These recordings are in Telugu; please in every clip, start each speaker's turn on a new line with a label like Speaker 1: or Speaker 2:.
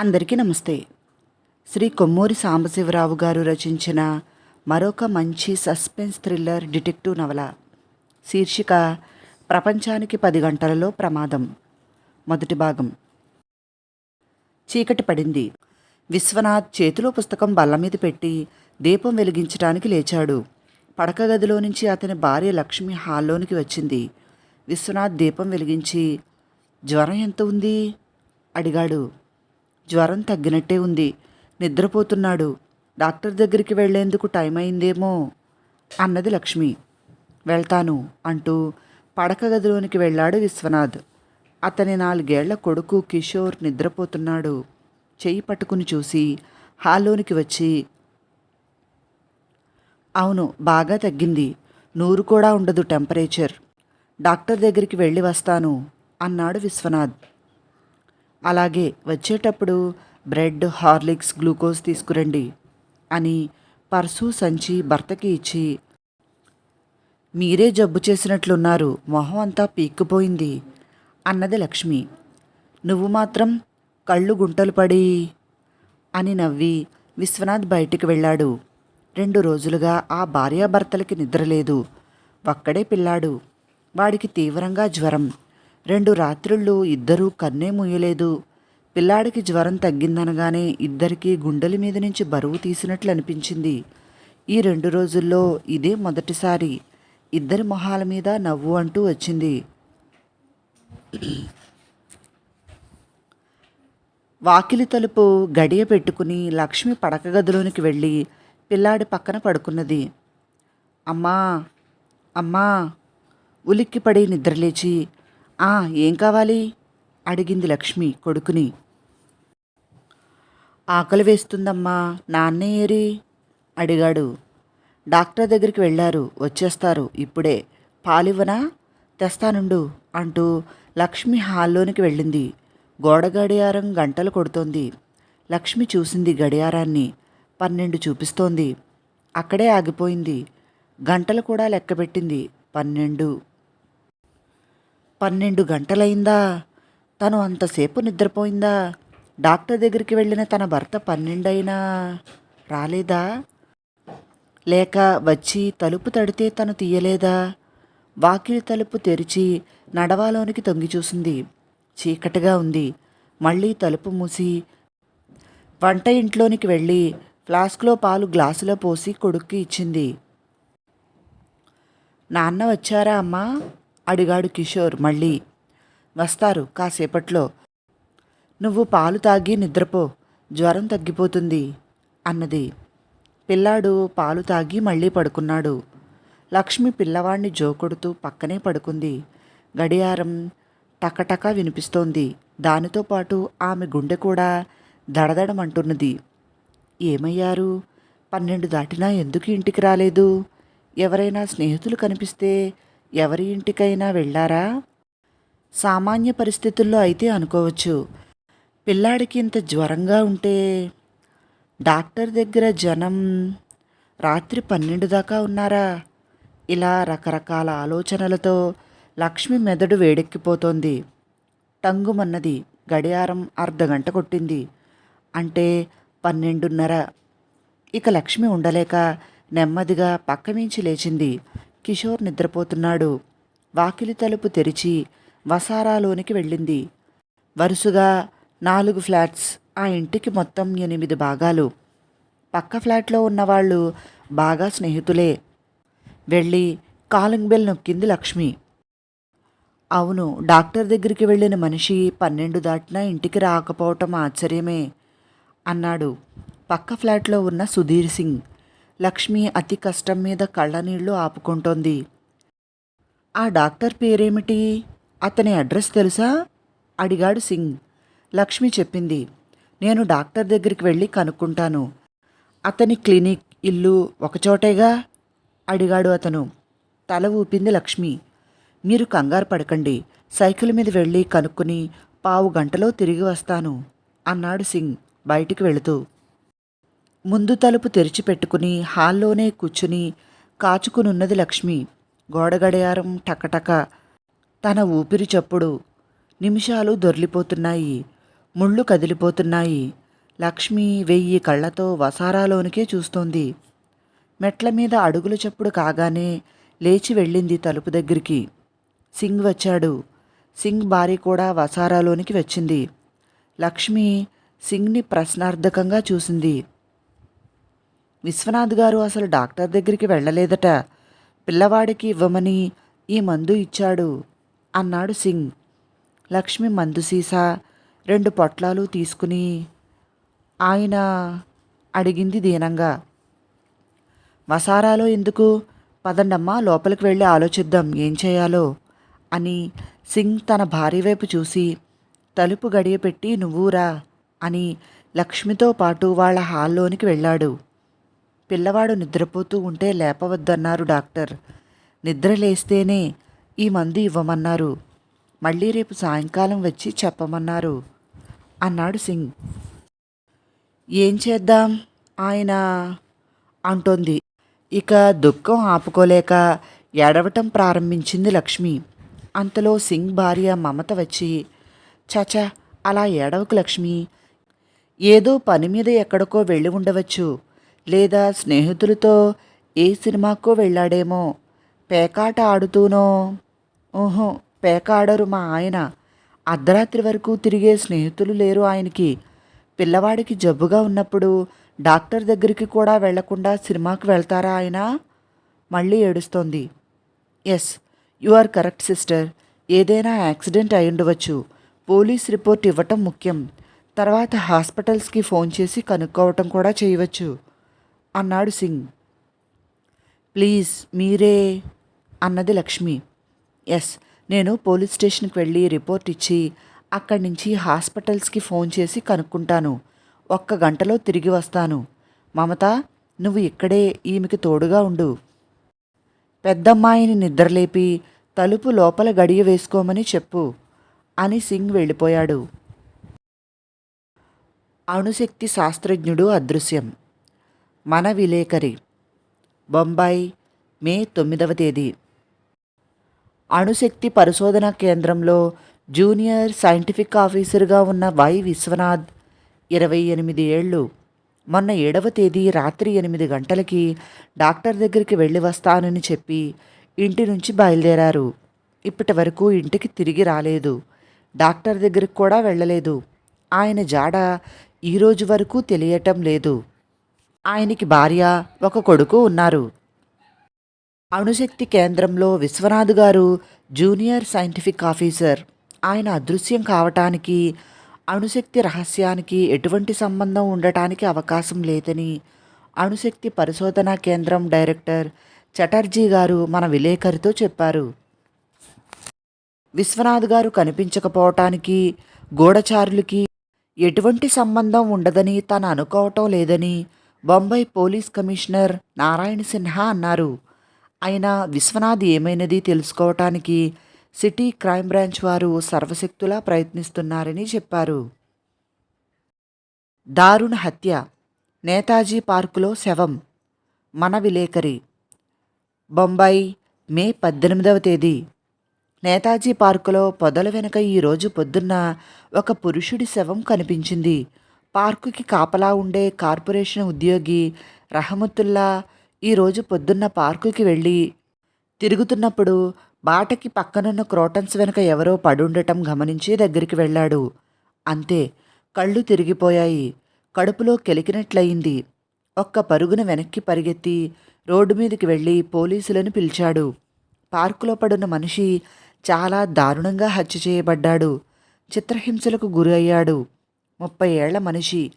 Speaker 1: అందరికీ నమస్తే. శ్రీ కొమ్మూరి సాంబశివరావు గారు రచించిన మరొక మంచి సస్పెన్స్ థ్రిల్లర్ డిటెక్టివ్ నవల. శీర్షిక ప్రపంచానికి పది గంటలలో ప్రమాదం. మొదటి భాగం. చీకటి పడింది. విశ్వనాథ్ చేతిలో పుస్తకం బల్ల మీద పెట్టి దీపం వెలిగించడానికి లేచాడు. పడక గదిలో నుంచి అతని భార్య లక్ష్మి హాల్లోనికి వచ్చింది. విశ్వనాథ్ దీపం వెలిగించి జ్వరం ఎంత ఉంది? అడిగాడు. జ్వరం తగ్గినట్టే ఉంది. నిద్రపోతున్నాడు. డాక్టర్ దగ్గరికి వెళ్ళేందుకు టైం అయిందేమో అన్నది లక్ష్మి. వెళ్తాను అంటూ పడక గదిలోనికి వెళ్ళాడు విశ్వనాథ్. అతని నాలుగేళ్ళ కొడుకు కిషోర్ నిద్రపోతున్నాడు. చెయ్యి పట్టుకుని చూసి హాల్లోనికి వచ్చి అవును బాగా తగ్గింది. నూరు కూడా ఉండదు టెంపరేచర్. డాక్టర్ దగ్గరికి వెళ్ళి వస్తాను అన్నాడు విశ్వనాథ్. అలాగే వచ్చేటప్పుడు బ్రెడ్ హార్లిక్స్ గ్లూకోజ్ తీసుకురండి అని పర్సు సంచి భర్తకి ఇచ్చి మీరే జబ్బు చేసినట్లున్నారు మొహం అంతా పీక్కుపోయింది అన్నది లక్ష్మి. నువ్వు మాత్రం కళ్ళు గుంటలు పడి అని నవ్వి విశ్వనాథ్ బయటికి వెళ్ళాడు. రెండు రోజులుగా ఆ భార్యాభర్తలకి నిద్రలేదు. ఒక్కడే పిల్లాడు. వాడికి తీవ్రంగా జ్వరం. రెండు రాత్రుళ్ళు ఇద్దరూ కన్నే ముయ్యలేదు పిల్లాడికి జ్వరం తగ్గిందనగానే ఇద్దరికీ గుండెల మీద నుంచి బరువు తీసినట్లు అనిపించింది. ఈ రెండు రోజుల్లో ఇదే మొదటిసారి ఇద్దరి మొహాల మీద నవ్వు అంటూ వచ్చింది. వాకిలి తలుపు గడియ పెట్టుకుని లక్ష్మి పడక గదిలోనికి వెళ్ళి పిల్లాడి పక్కన పడుకున్నది. అమ్మా! అమ్మా! ఉలిక్కిపడి నిద్రలేచి ఆ ఏం కావాలి? అడిగింది లక్ష్మి కొడుకుని. ఆకలి వేస్తుందమ్మా నాన్నే ఏరి? అడిగాడు. డాక్టర్ దగ్గరికి వెళ్ళారు వచ్చేస్తారు ఇప్పుడే. పాలివ్వనా? తెస్తానుండు అంటూ లక్ష్మి హాల్లోనికి వెళ్ళింది. గోడ గడియారం గంటలు కొడుతోంది. లక్ష్మి చూసింది గడియారాన్ని పన్నెండు చూపిస్తోంది. అక్కడే ఆగిపోయింది. గంటలు కూడా లెక్కపెట్టింది పన్నెండు. పన్నెండు గంటలైందా? తను అంతసేపు నిద్రపోయిందా? డాక్టర్ దగ్గరికి వెళ్ళిన తన భర్త పన్నెండైనా? రాలేదా? లేక వచ్చి తలుపు తడితే తను తీయలేదా? వాకిలి తలుపు తెరిచి నడవాలోనికి తొంగి చూసింది. చీకటిగా ఉంది. మళ్ళీ తలుపు మూసి వంట ఇంట్లోనికి వెళ్ళి ఫ్లాస్క్లో పాలు గ్లాసులో పోసి కొడుక్కి ఇచ్చింది. నాన్న వచ్చారా అమ్మా? అడిగాడు కిషోర్ మళ్ళీ. వస్తారు కాసేపట్లో. నువ్వు పాలు తాగి నిద్రపో. జ్వరం తగ్గిపోతుంది అన్నది. పిల్లాడు పాలు తాగి మళ్ళీ పడుకున్నాడు. లక్ష్మి పిల్లవాణ్ణి జోకొడుతూ పక్కనే పడుకుంది. గడియారం టకటక వినిపిస్తోంది. దానితో పాటు ఆమె గుండె కూడా దడదడమంటున్నది. ఏమయ్యారు? పన్నెండు దాటినా ఎందుకు ఇంటికి రాలేదు? ఎవరైనా స్నేహితులు కనిపిస్తే ఎవరి ఇంటికైనా వెళ్ళారా? సామాన్య పరిస్థితుల్లో అయితే అనుకోవచ్చు. పిల్లాడికి ఇంత జ్వరంగా ఉంటే డాక్టర్ దగ్గర జనం రాత్రి పన్నెండు దాకా ఉన్నారా? ఇలా రకరకాల ఆలోచనలతో లక్ష్మి మెదడు వేడెక్కిపోతోంది. టంగుమన్నది గడియారం అర్ధగంట కొట్టింది. అంటే పన్నెండున్నర. ఇక లక్ష్మి ఉండలేక నెమ్మదిగా పక్కమించి లేచింది. కిషోర్ నిద్రపోతున్నాడు. వాకిలి తలుపు తెరిచి వసారాలోనికి వెళ్ళింది. వరుసగా నాలుగు ఫ్లాట్స్ ఆ ఇంటికి మొత్తం ఎనిమిది భాగాలు. పక్క ఫ్లాట్లో ఉన్నవాళ్ళు బాగా స్నేహితులే. వెళ్ళి కాలింగ్ బెల్ నొక్కింది లక్ష్మి. అవును డాక్టర్ దగ్గరికి వెళ్ళిన మనిషి పన్నెండు దాటినా ఇంటికి రాకపోవటం ఆశ్చర్యమే అన్నాడు. పక్క ఫ్లాట్లో ఉన్న సుధీర్ సింగ్. లక్ష్మి అతి కష్టం మీద కళ్ళనీళ్ళు ఆపుకుంటోంది. ఆ డాక్టర్ పేరేమిటి? అతని అడ్రస్ తెలుసా? అడిగాడు సింగ్. లక్ష్మి చెప్పింది. నేను డాక్టర్ దగ్గరికి వెళ్ళి కనుక్కుంటాను. అతని క్లినిక్ ఇల్లు ఒకచోటేగా? అడిగాడు అతను. తల ఊపింది లక్ష్మి. మీరు కంగారు పడకండి. సైకిల్ మీద వెళ్ళి కనుక్కుని పావు గంటలో తిరిగి వస్తాను అన్నాడు సింగ్ బయటికి వెళుతూ. ముందు తలుపు తెరిచిపెట్టుకుని హాల్లోనే కూర్చుని కాచుకునున్నది లక్ష్మి. గోడగడియారం టకటక. తన ఊపిరి చప్పుడు. నిమిషాలు దొర్లిపోతున్నాయి. ముళ్ళు కదిలిపోతున్నాయి. లక్ష్మి వెయ్యి కళ్ళతో వసారాలోనికే చూస్తోంది. మెట్ల మీద అడుగుల చప్పుడు కాగానే లేచి వెళ్ళింది తలుపు దగ్గరికి. సింగ్ వచ్చాడు. సింగ్ భార్య కూడా వసారాలోనికి వచ్చింది. లక్ష్మి సింగ్ని ప్రశ్నార్థకంగా చూసింది. విశ్వనాథ్ గారు అసలు డాక్టర్ దగ్గరికి వెళ్ళలేదట. పిల్లవాడికి ఇవ్వమని ఈ మందు ఇచ్చాడు అన్నాడు సింగ్. లక్ష్మి మందు సీసా రెండు పొట్లాలు తీసుకుని ఆయన అడిగింది దీనంగా. వసారాలో ఎందుకు? పదండమ్మా లోపలికి వెళ్ళి ఆలోచిద్దాం ఏం చేయాలో? అని సింగ్ తన భార్య వైపు చూసి తలుపు గడియపెట్టి నువ్వురా అని లక్ష్మితో పాటు వాళ్ళ హాల్లోనికి వెళ్ళాడు. పిల్లవాడు నిద్రపోతూ ఉంటే లేపవద్దన్నారు డాక్టర్. నిద్ర లేస్తేనే ఈ మందు ఇవ్వమన్నారు. మళ్ళీ రేపు సాయంకాలం వచ్చి చెప్పమన్నారు అన్నాడు సింగ్. ఏం చేద్దాం? ఆయన అంటోంది. ఇక దుఃఖం ఆపుకోలేక ఏడవటం ప్రారంభించింది లక్ష్మి. అంతలో సింగ్ భార్య మమత వచ్చి చచ అలా ఏడవకు లక్ష్మి. ఏదో పని మీద ఎక్కడికో వెళ్ళి ఉండవచ్చు. లేదా స్నేహితులతో ఏ సినిమాకో వెళ్ళాడేమో. పేకాట ఆడుతూనో. ఓహో పేక ఆడరు మా ఆయన. అర్ధరాత్రి వరకు తిరిగే స్నేహితులు లేరు ఆయనకి. పిల్లవాడికి జబ్బుగా ఉన్నప్పుడు డాక్టర్ దగ్గరికి కూడా వెళ్ళకుండా సినిమాకు వెళ్తారా ఆయన? మళ్ళీ ఏడుస్తోంది. Yes you are correct sister. ఏదైనా యాక్సిడెంట్ అయి ఉండవచ్చు పోలీస్ రిపోర్ట్ ఇవ్వటం ముఖ్యం. తర్వాత హాస్పిటల్స్కి ఫోన్ చేసి కనుక్కోవటం కూడా చేయవచ్చు. అన్నాడు సింగ్. ప్లీజ్ మీరే అన్నది లక్ష్మి. ఎస్ నేను పోలీస్ స్టేషన్కి వెళ్ళి రిపోర్ట్ ఇచ్చి అక్కడి నుంచి హాస్పిటల్స్కి ఫోన్ చేసి కనుక్కుంటాను. ఒక్క గంటలో తిరిగి వస్తాను. మమత నువ్వు ఇక్కడే ఈమెకి తోడుగా ఉండు. పెద్దమ్మాయిని నిద్రలేపి తలుపు లోపల గడియ వేసుకోమని చెప్పు అని సింగ్ వెళ్ళిపోయాడు. అణుశక్తి శాస్త్రజ్ఞుడు అదృశ్యం. మన విలేకరి బొంబాయి మే తొమ్మిదవ తేదీ. అణుశక్తి పరిశోధన కేంద్రంలో జూనియర్ సైంటిఫిక్ ఆఫీసర్గా ఉన్న వై విశ్వనాథ్ ఇరవై ఎనిమిది ఏళ్ళు. మొన్న ఏడవ తేదీ రాత్రి ఎనిమిది గంటలకి డాక్టర్ దగ్గరికి వెళ్ళి వస్తానని చెప్పి ఇంటి నుంచి బయలుదేరారు. ఇప్పటి వరకు ఇంటికి తిరిగి రాలేదు. డాక్టర్ దగ్గరికి కూడా వెళ్ళలేదు. ఆయన జాడ ఈ రోజు వరకు తెలియటం లేదు. ఆయనకి భార్య ఒక కొడుకు ఉన్నారు. అణుశక్తి కేంద్రంలో విశ్వనాథ్ గారు జూనియర్ సైంటిఫిక్ ఆఫీసర్. ఆయన అదృశ్యం కావటానికి అణుశక్తి రహస్యానికి ఎటువంటి సంబంధం ఉండటానికి అవకాశం లేదని అణుశక్తి పరిశోధనా కేంద్రం డైరెక్టర్ చటర్జీ గారు మన విలేకరితో చెప్పారు. విశ్వనాథ్ గారు కనిపించకపోవటానికి గూఢచారులకి ఎటువంటి సంబంధం ఉండదని తను అనుకోవటం లేదని బొంబాయి పోలీస్ కమిషనర్ నారాయణ సిన్హా అన్నారు. ఆయన విశ్వనాథ్ ఏమైనది తెలుసుకోవటానికి సిటీ క్రైమ్ బ్రాంచ్ వారు సర్వశక్తులా ప్రయత్నిస్తున్నారని చెప్పారు. దారుణ హత్య నేతాజీ పార్కులో శవం మన విలేకరి. బొంబాయి మే పద్దెనిమిదవ తేదీ. నేతాజీ పార్కులో పొదల వెనుక ఈరోజు పొద్దున్న ఒక పురుషుడి శవం కనిపించింది. పార్కుకి కాపలా ఉండే కార్పొరేషన్ ఉద్యోగి రహమతుల్లా ఈరోజు పొద్దున్న పార్కుకి వెళ్ళి తిరుగుతున్నప్పుడు బాటకి పక్కనున్న క్రోటన్స్ వెనుక ఎవరో పడుండటం గమనించి దగ్గరికి వెళ్ళాడు. అంతే కళ్ళు తిరిగిపోయాయి. కడుపులో కెలికినట్లయింది. ఒక్క పరుగున వెనక్కి పరిగెత్తి రోడ్డు మీదకి వెళ్ళి పోలీసులను పిలిచాడు. పార్కులో పడున్న మనిషి చాలా దారుణంగా హత్య చేయబడ్డాడు. చిత్రహింసలకు గురి అయ్యాడు ముప్పై ఏళ్ళ మనిషి.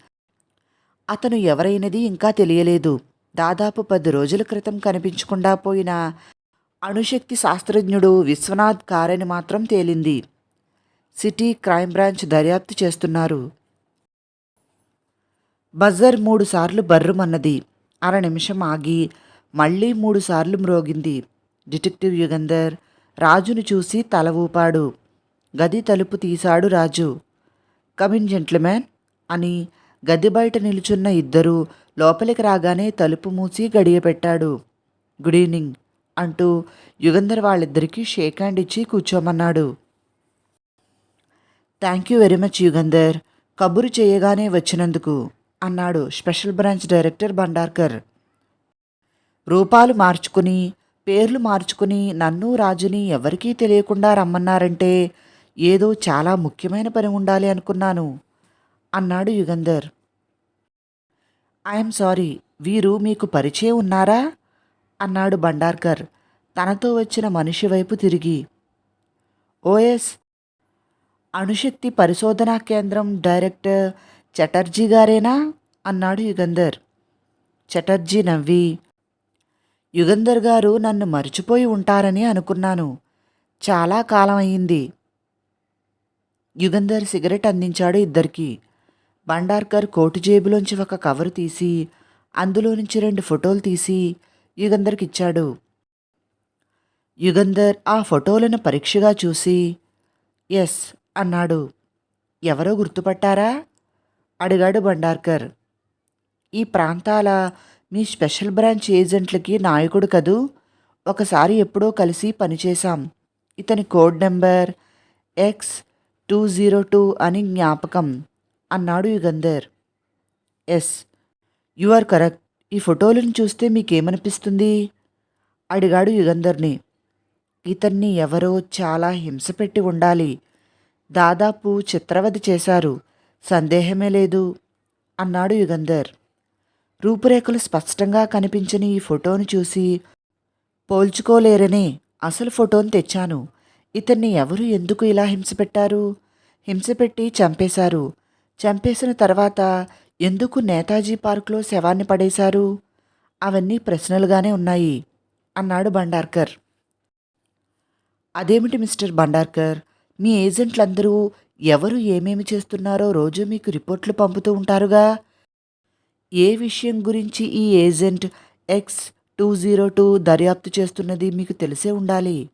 Speaker 1: అతను ఎవరైనది ఇంకా తెలియలేదు. దాదాపు పది రోజుల క్రితం కనిపించకుండా పోయిన అణుశక్తి శాస్త్రజ్ఞుడు విశ్వనాథ్ కారని మాత్రం తేలింది. సిటీ క్రైమ్ బ్రాంచ్ దర్యాప్తు చేస్తున్నారు. బజర్ మూడుసార్లు బర్రుమన్నది అర నిమిషం ఆగి మళ్ళీ మూడుసార్లు మ్రోగింది. డిటెక్టివ్ యుగంధర్ రాజును చూసి తల ఊపాడు. గది తలుపు తీశాడు రాజు. కమిన్ జెంట్లమ్యాన్ అని గది బయట నిలుచున్న ఇద్దరూ లోపలికి రాగానే తలుపు మూసి గడియపెట్టాడు గుడ్ ఈవినింగ్ అంటూ యుగంధర్ వాళ్ళిద్దరికీ షేక్ హ్యాండ్ ఇచ్చి కూర్చోమన్నాడు. Thank you very much Yugandhar. కబురు చేయగానే వచ్చినందుకు అన్నాడు స్పెషల్ బ్రాంచ్ డైరెక్టర్ భండార్కర్ రూపాలు మార్చుకుని పేర్లు మార్చుకుని నన్ను రాజుని ఎవరికీ తెలియకుండా రమ్మన్నారంటే ఏదో చాలా ముఖ్యమైన పని ఉండాలి అనుకున్నాను అన్నాడు యుగంధర్. ఐఎమ్ సారీ వీరు మీకు పరిచయం ఉన్నారా? అన్నాడు బండార్కర్ తనతో వచ్చిన మనిషి వైపు తిరిగి. ఓఎస్ అణుశక్తి పరిశోధనా కేంద్రం డైరెక్టర్ చటర్జీ గారేనా? అన్నాడు యుగంధర్. చటర్జీ నవ్వి. యుగంధర్ గారు నన్ను మర్చిపోయి ఉంటారని అనుకున్నాను. చాలా కాలం అయింది యుగంధర్ సిగరెట్ అందించాడు ఇద్దరికి. భండార్కర్ కోటు జేబులోంచి ఒక కవరు తీసి అందులో నుంచి రెండు ఫోటోలు తీసి యుగంధర్కి ఇచ్చాడు యుగంధర్ ఆ ఫోటోలను పరీక్షగా చూసి ఎస్ అన్నాడు. ఎవరో గుర్తుపట్టారా? అడిగాడు భండార్కర్ ఈ ప్రాంతాల మీ స్పెషల్ బ్రాంచ్ ఏజెంట్లకి నాయకుడు కదూ? ఒకసారి ఎప్పుడో కలిసి పనిచేశాం. ఇతని code number X two zero two అని జ్ఞాపకం అన్నాడు Yugandhar. Yes you are correct. ఈ ఫోటోలను చూస్తే మీకేమనిపిస్తుంది? అడిగాడు యుగంధర్ని. ఇతన్ని ఎవరో చాలా హింస పెట్టి ఉండాలి. దాదాపు చిత్రవధి చేశారు. సందేహమే లేదు అన్నాడు యుగంధర్. రూపురేఖలు స్పష్టంగా కనిపించని ఈ ఫోటోను చూసి పోల్చుకోలేరనే అసలు ఫోటోను తెచ్చాను. ఇతన్ని ఎవరు ఎందుకు ఇలా హింస పెట్టారు చంపేశారు. చంపేసిన తర్వాత ఎందుకు నేతాజీ పార్కులో శవాన్ని పడేశారు? అవన్నీ ప్రశ్నలుగానే ఉన్నాయి అన్నాడు బండార్కర్. అదేమిటి మిస్టర్ బండార్కర్? మీ ఏజెంట్లందరూ ఎవరు ఏమేమి చేస్తున్నారో రోజు మీకు రిపోర్ట్లు పంపుతూ ఉంటారుగా? ఏ విషయం గురించి ఈ agent X two zero two దర్యాప్తు చేస్తున్నది మీకు తెలిసే ఉండాలి.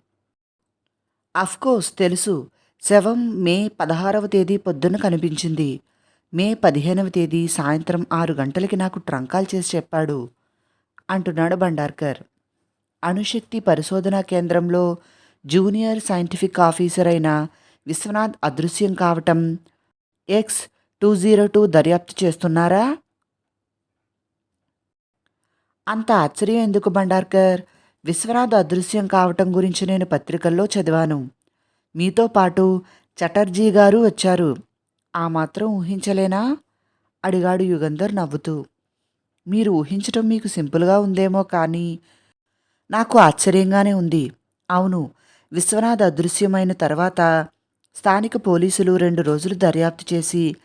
Speaker 1: అఫ్కోర్స్ తెలుసు. శవం మే పదహారవ తేదీ పొద్దున కనిపించింది. మే పదిహేనవ తేదీ సాయంత్రం ఆరు గంటలకి నాకు ట్రంకాల్ చేసి చెప్పాడు. అంటున్నాడు భండార్కర్ అణుశక్తి పరిశోధనా కేంద్రంలో జూనియర్ సైంటిఫిక్ ఆఫీసర్ అయిన విశ్వనాథ్ అదృశ్యం కావటం ఎక్స్ టూ జీరో టూ దర్యాప్తు చేస్తున్నారా? అంత ఆశ్చర్యం ఎందుకు భండార్కర్ విశ్వనాథ్ అదృశ్యం కావటం గురించి నేను పత్రికల్లో చదివాను. మీతో పాటు చటర్జీ గారు వచ్చారు. ఆ మాత్రం ఊహించలేనా? అడిగాడు యుగంధర్ నవ్వుతూ. మీరు ఊహించటం మీకు సింపుల్గా ఉందేమో కానీ నాకు ఆశ్చర్యంగానే ఉంది. అవును విశ్వనాథ్ అదృశ్యమైన తర్వాత స్థానిక పోలీసులు రెండు రోజులు దర్యాప్తు చేసి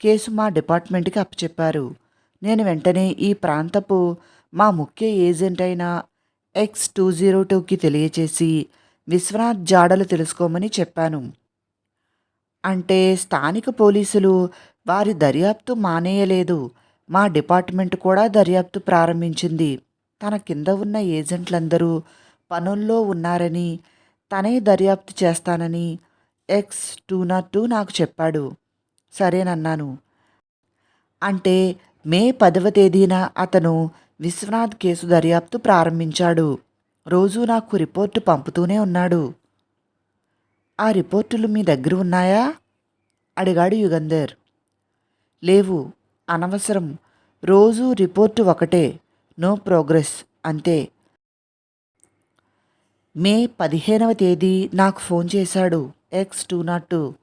Speaker 1: కేసు మా డిపార్ట్మెంట్కి అప్పచెప్పారు. నేను వెంటనే ఈ ప్రాంతపు మా ముఖ్య ఏజెంట్ అయిన ఎక్స్ టూ జీరో టూకి తెలియచేసి విశ్వనాథ్ జాడలు తెలుసుకోమని చెప్పాను. అంటే స్థానిక పోలీసులు వారి దర్యాప్తు మానేయలేదు. మా డిపార్ట్మెంట్ కూడా దర్యాప్తు ప్రారంభించింది. తన కింద ఉన్న ఏజెంట్లందరూ పనుల్లో ఉన్నారని తనే దర్యాప్తు చేస్తానని ఎక్స్ టూ నాట్ టూ నాకు చెప్పాడు. సరేనన్నాను. అంటే మే పదవ తేదీన అతను విశ్వనాథ్ కేసు దర్యాప్తు ప్రారంభించాడు. రోజూ నాకు రిపోర్టు పంపుతూనే ఉన్నాడు. ఆ రిపోర్టులు మీ దగ్గర ఉన్నాయా? అడిగాడు యుగంధర్. లేవు. అనవసరం. రోజూ రిపోర్టు ఒకటే. No progress. అంతే. మే పదిహేనవ తేదీ నాకు ఫోన్ చేశాడు. X two nought two.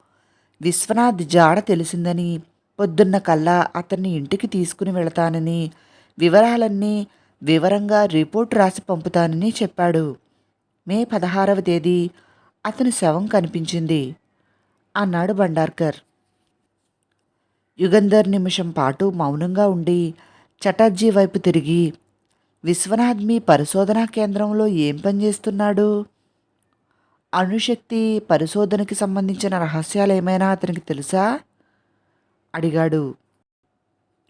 Speaker 1: Vishwanath జాడ తెలిసిందని పొద్దున్న కల్లా అతన్ని ఇంటికి తీసుకుని వెళతానని వివరాలన్నీ వివరంగా రిపోర్ట్ రాసి పంపుతానని చెప్పాడు. మే పదహారవ తేదీ అతని శవం కనిపించింది. అన్నాడు బండార్కర్. యుగంధర్ నిమిషం పాటు మౌనంగా ఉండి చటర్జీ వైపు తిరిగి విశ్వనాథ్ మీ పరిశోధనా కేంద్రంలో ఏం పనిచేస్తున్నాడు అణుశక్తి పరిశోధనకి సంబంధించిన రహస్యాలు ఏమైనా అతనికి తెలుసా? అడిగాడు.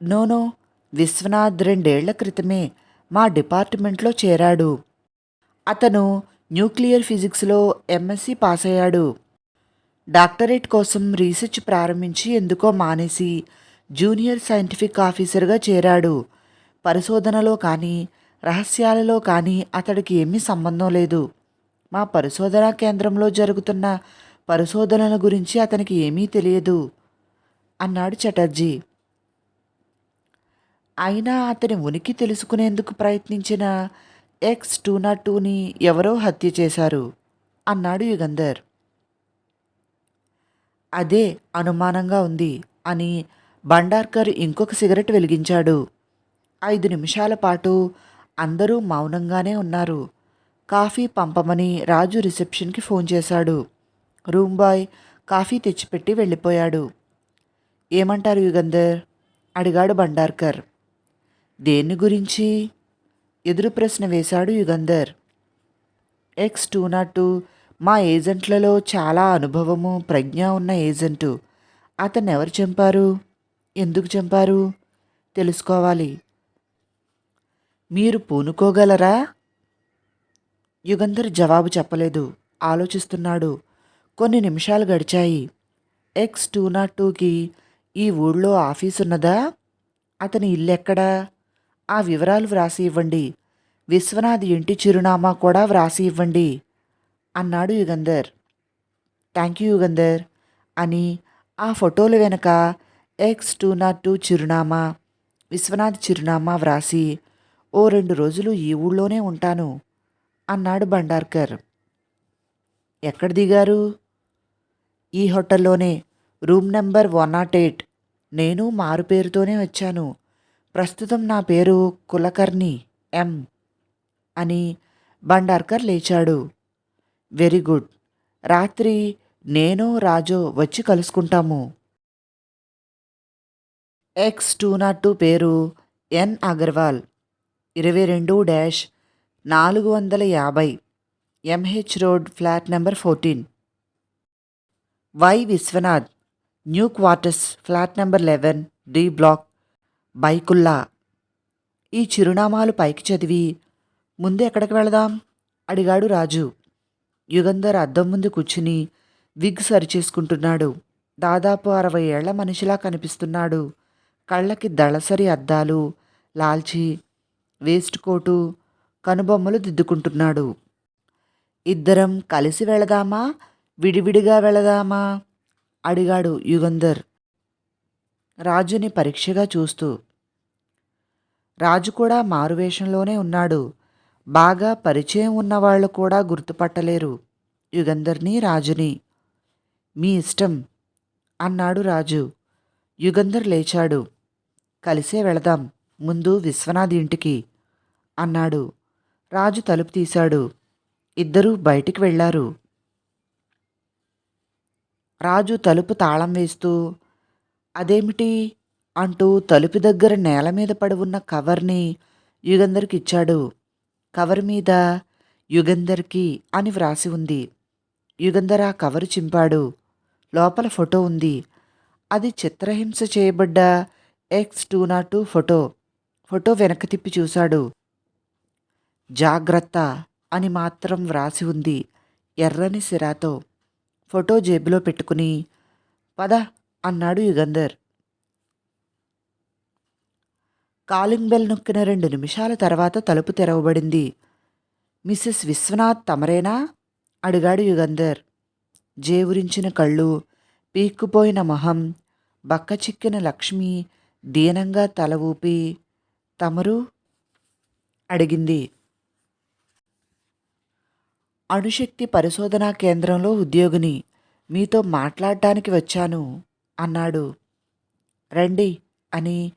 Speaker 1: నోనో విశ్వనాథ్ రెండేళ్ళ క్రితమే మా డిపార్ట్మెంట్లో చేరాడు. అతను న్యూక్లియర్ ఫిజిక్స్లో ఎంఎస్సి పాస్ అయ్యాడు డాక్టరేట్ కోసం రీసెర్చ్ ప్రారంభించి ఎందుకో మానేసి జూనియర్ సైంటిఫిక్ ఆఫీసర్గా చేరాడు. పరిశోధనలో కానీ రహస్యాలలో కానీ అతడికి ఏమీ సంబంధం లేదు. మా పరిశోధనా కేంద్రంలో జరుగుతున్న పరిశోధనల గురించి అతనికి ఏమీ తెలియదు అన్నాడు చటర్జీ. అయినా అతని ఉనికి తెలుసుకునేందుకు ప్రయత్నించిన ఎక్స్ టూ నాట్ టూని ఎవరో హత్య చేశారు అన్నాడు యుగంధర్. అదే అనుమానంగా ఉంది అని బండార్కర్ ఇంకొక సిగరెట్ వెలిగించాడు. ఐదు నిమిషాల పాటు అందరూ మౌనంగానే ఉన్నారు. కాఫీ పంపమని రాజు రిసెప్షన్కి ఫోన్ చేశాడు. రూమ్ బాయ్ కాఫీ తెచ్చిపెట్టి వెళ్ళిపోయాడు. ఏమంటారు యుగంధర్? అడిగాడు బండార్కర్. దేన్ని గురించి? ఎదురు ప్రశ్న వేశాడు Yugandhar. X two nought two మా ఏజెంట్లలో చాలా అనుభవము ప్రజ్ఞ ఉన్న ఏజెంటు. అతన్ని ఎవరు చంపారు? ఎందుకు చంపారు? తెలుసుకోవాలి. మీరు పూనుకోగలరా? యుగంధర్ జవాబు చెప్పలేదు. ఆలోచిస్తున్నాడు. కొన్ని నిమిషాలు గడిచాయి. ఎక్స్ టూ నాట్ టూకి ఈ ఊళ్ళో ఆఫీస్ ఉన్నదా అతని ఇల్లెక్కడా? ఆ వివరాలు వ్రాసి ఇవ్వండి. విశ్వనాథ్ ఇంటి చిరునామా కూడా వ్రాసి ఇవ్వండి. అన్నాడు యుగంధర్. Thank you Yugandhar. అని ఆ ఫోటోల వెనక ఎక్స్ టూ నాట్ టూ చిరునామా విశ్వనాథ్ చిరునామా వ్రాసి ఓ రెండు రోజులు ఈ ఊళ్ళోనే ఉంటాను అన్నాడు బండార్కర్. ఎక్కడ దిగారు? ఈ హోటల్లోనే. Room number one nought eight. నేను మారు పేరుతోనే వచ్చాను. ప్రస్తుతం నా పేరు కులకర్ణి ఎం. అని బండార్కర్ లేచాడు. Very good. రాత్రి నేను రాజు వచ్చి కలుసుకుంటాము. ఎక్స్ టూ నాట్ టూ పేరు ఎన్. అగర్వాల్. ఇరవై రెండు డాష్ నాలుగు వందల యాభై. MH road flat number fourteen. Y. Vishwanath. New quarters flat number eleven D. Block. Byculla. ఈ చిరునామాలు పైకి చదివి ముందు ఎక్కడికి వెళదాం? అడిగాడు రాజు. యుగంధర్ అద్దం ముందు కూర్చుని విగ్ సరిచేసుకుంటున్నాడు. దాదాపు అరవై ఏళ్ళ మనిషిలా కనిపిస్తున్నాడు. కళ్ళకి దళసరి అద్దాలు లాల్చి వేస్ట్ కోటు కనుబొమ్మలు దిద్దుకుంటున్నాడు. ఇద్దరం కలిసి వెళదామా? విడివిడిగా వెళదామా? అడిగాడు యుగంధర్. రాజుని పరీక్షగా చూస్తూ. రాజు కూడా మారువేషంలోనే ఉన్నాడు. బాగా పరిచయం ఉన్నవాళ్ళు కూడా గుర్తుపట్టలేరు. యుగంధర్ని రాజుని. మీ ఇష్టం అన్నాడు రాజు. యుగంధర్ లేచాడు. కలిసే వెళదాం. ముందు విశ్వనాథ్ ఇంటికి అన్నాడు. రాజు తలుపు తీశాడు. ఇద్దరూ బయటికి వెళ్ళారు రాజు తలుపు తాళం వేస్తూ అదేమిటి? అంటూ తలుపు దగ్గర నేల మీద పడి ఉన్న కవర్ని యుగంధర్కి ఇచ్చాడు. కవర్ మీద యుగంధర్కి అని వ్రాసి ఉంది. యుగంధర్ ఆ కవరు చింపాడు. లోపల ఫోటో ఉంది. అది చిత్రహింస చేయబడ్డ X two nought two photo. Photo వెనక్కి తిప్పి చూశాడు. జాగ్రత్త అని మాత్రం వ్రాసి ఉంది ఎర్రని సిరాతో. ఫోటో జేబులో పెట్టుకుని పద అన్నాడు యుగంధర్. కాలింగ్ బెల్ నొక్కిన రెండు నిమిషాల తర్వాత తలుపు తెరవబడింది. మిస్సెస్ విశ్వనాథ్ తమరేనా? అడిగాడు యుగంధర్. జేవురించిన కళ్ళు పీక్కుపోయిన మొహం బక్క చిక్కిన లక్ష్మి దీనంగా తల ఊపి తమరు? అడిగింది. అణుశక్తి పరిశోధనా కేంద్రంలో ఉద్యోగిని. మీతో మాట్లాడటానికి వచ్చాను. అన్నాడు. రండి అని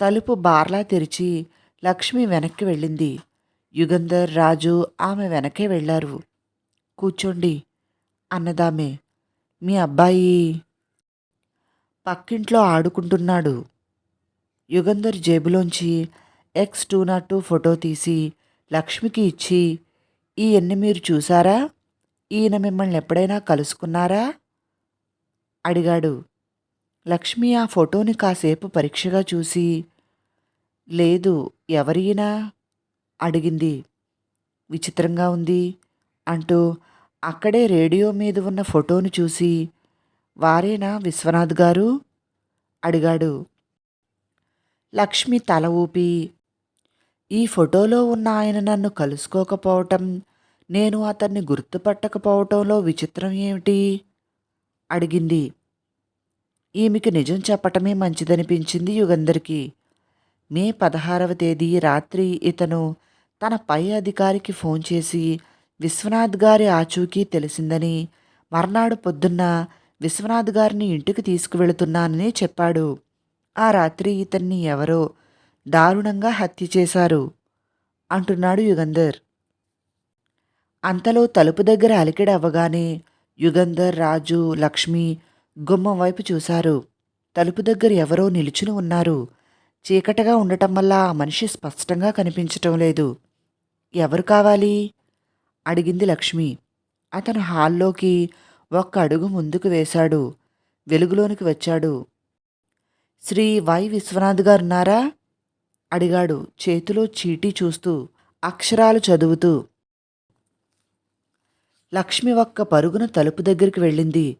Speaker 1: తలుపు బార్లా తెరిచి లక్ష్మి వెనక్కి వెళ్ళింది. యుగంధర్ రాజు ఆమె వెనకే వెళ్ళారు. కూర్చోండి అన్నదామె. మీ అబ్బాయి పక్కింట్లో ఆడుకుంటున్నాడు. యుగంధర్ జేబులోంచి X two nought two photo తీసి లక్ష్మికి ఇచ్చి ఈయన్ని మీరు చూసారా? ఈయన మిమ్మల్ని ఎప్పుడైనా కలుసుకున్నారా? అడిగాడు. లక్ష్మి ఆ ఫోటోని కాసేపు పరీక్షగా చూసి లేదు ఎవరైనా? అడిగింది. విచిత్రంగా ఉంది అంటూ అక్కడే రేడియో మీద ఉన్న ఫోటోను చూసి వారేనా విశ్వనాథ్ గారు? అడిగాడు. లక్ష్మి తల ఊపి ఈ ఫోటోలో ఉన్న ఆయన నన్ను కలుసుకోకపోవటం నేను అతన్ని గుర్తుపట్టకపోవటంలో విచిత్రం ఏమిటి? అడిగింది. ఈమెకి నిజం చెప్పటమే మంచిదనిపించింది యుగంధర్కి మే పదహారవ తేదీ రాత్రి ఇతను తన పై అధికారికి ఫోన్ చేసి విశ్వనాథ్ గారి ఆచూకీ తెలిసిందని మర్నాడు పొద్దున్న విశ్వనాథ్ గారిని ఇంటికి తీసుకువెళుతున్నానని చెప్పాడు. ఆ రాత్రి ఇతన్ని ఎవరో దారుణంగా హత్య చేశారు అంటున్నాడు యుగంధర్ అంతలో తలుపు దగ్గర అలికిడి అవ్వగానే యుగంధర్ రాజు లక్ష్మి గుమ్మం వైపు చూశారు. తలుపు దగ్గర ఎవరో నిలుచుని ఉన్నారు. చీకటిగా ఉండటం వల్ల ఆ మనిషి స్పష్టంగా కనిపించటం లేదు. ఎవరు కావాలి? అడిగింది లక్ష్మి. అతను హాల్లోకి ఒక్క అడుగు ముందుకు వేశాడు. వెలుగులోనికి వచ్చాడు. శ్రీ వై విశ్వనాథ్ గారున్నారా అడిగాడు చేతిలో చీటీ చూస్తూ అక్షరాలు చదువుతూ. లక్ష్మి ఒక్క పరుగున తలుపు దగ్గరికి వెళ్ళింది.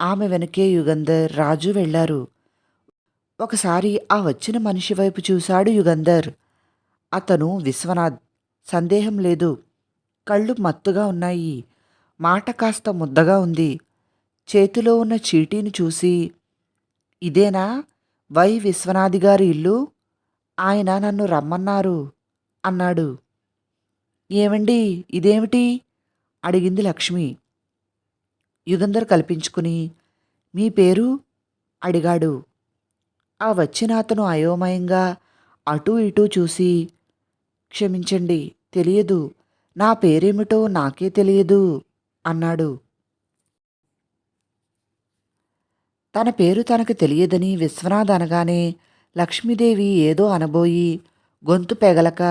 Speaker 1: ఆమె వెనకే యుగంధర్ రాజు వెళ్ళారు. ఒకసారి ఆ వచ్చిన మనిషి వైపు చూశాడు యుగంధర్. అతను విశ్వనాథ్ సందేహం లేదు. కళ్ళు మత్తుగా ఉన్నాయి. మాట కాస్త ముద్దగా ఉంది. చేతిలో ఉన్న చీటీని చూసి ఇదేనా? వై విశ్వనాథి గారి ఇల్లు? ఆయన నన్ను రమ్మన్నారు అన్నాడు. ఏమండి? ఇదేమిటి? అడిగింది లక్ష్మి. యుగంధర్ కల్పించుకుని మీ పేరు అడిగాడు. ఆ వచ్చిన అతను అయోమయంగా అటూ ఇటూ చూసి క్షమించండి తెలియదు. నా పేరేమిటో నాకే తెలియదు అన్నాడు. తన పేరు తనకు తెలియదని విశ్వనాథ్ అనగానే లక్ష్మీదేవి ఏదో అనబోయి గొంతు పెగలక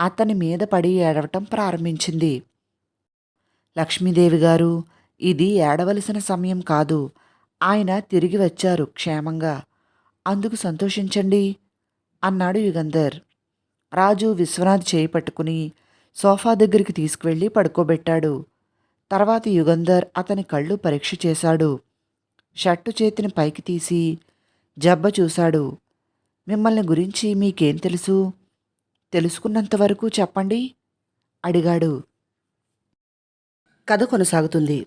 Speaker 1: అతని మీద పడి ఏడవటం ప్రారంభించింది. లక్ష్మీదేవి గారు ఇది ఏడవలసిన సమయం కాదు. ఆయన తిరిగి వచ్చారు క్షేమంగా. అందుకు సంతోషించండి అన్నాడు యుగంధర్. రాజు విశ్వనాథ్ చేయి పట్టుకుని సోఫా దగ్గరికి తీసుకువెళ్ళి పడుకోబెట్టాడు. తర్వాత యుగంధర్ అతని కళ్ళు పరీక్ష చేశాడు. షర్టు చేతిని పైకి తీసి జబ్బ చూశాడు. మిమ్మల్ని గురించి మీకేం తెలుసు? తెలుసుకున్నంతవరకు చెప్పండి అడిగాడు. కథ కొనసాగుతుంది.